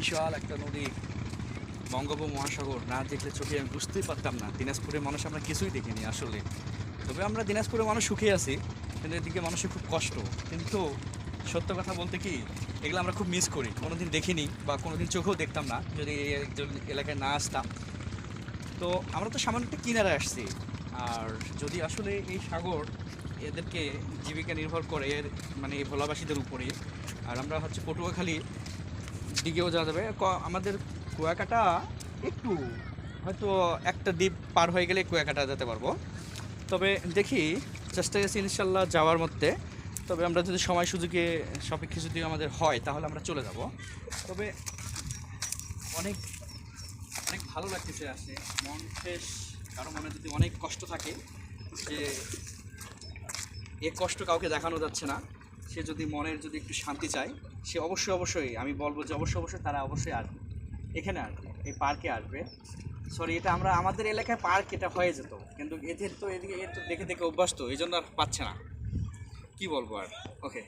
বিশাল একটা নদী, বঙ্গোপ মহাসাগর, না দেখলে চোখে আমি বুঝতেই পারতাম না। দিনাজপুরের মানুষ আমরা কিছুই দেখিনি আসলে। তবে আমরা দিনাজপুরের মানুষ সুখে আছি, কিন্তু এদিকে মানুষের খুব কষ্ট। কিন্তু সত্য কথা বলতে কি, এগুলো আমরা খুব মিস করি। কোনোদিন দেখিনি বা কোনোদিন চোখেও দেখতাম না, যদি এলাকায় না আসতাম। তো আমরা তো সামান্য একটা কিনারে আসছি। আর যদি আসলে এই সাগর এদেরকে জীবিকা নির্ভর করে মানে এই ভোলাবাসীদের উপরে, আর আমরা হচ্ছে পটুয়াখালী দিকেও যাওয়া যাবে। আমাদের কুয়াকাটা একটু হয়তো একটা দ্বীপ পার হয়ে গেলে কুয়াকাটা যেতে পারব। তবে দেখি, চেষ্টা গেছি ইনশাল্লাহ যাওয়ার মধ্যে। তবে আমরা যদি সময় সুযোগে, সাপেক্ষে যদি আমাদের হয়, তাহলে আমরা চলে যাব। তবে অনেক অনেক ভালো লাগতেছে আসে। মন ফ্রেশ, কারও মনে যদি অনেক কষ্ট থাকে, যে এ কষ্ট কাউকে দেখানো যাচ্ছে না। সে যদি মনের যদি একটু শান্তি চায়, সে অবশ্যই অবশ্যই, আমি বলব যে অবশ্যই অবশ্যই তারা অবশ্যই আসবে। এখানে আসবে, এই পার্কে আসবে। সরি এটা আমরা, আমাদের এলাকায় পার্ক এটা হয়ে যেত, কিন্তু এদের তো এদিকে এর তো দেখে দেখে অভ্যস্ত, এই জন্য আর পাচ্ছে না। কি বলব আর? ওকে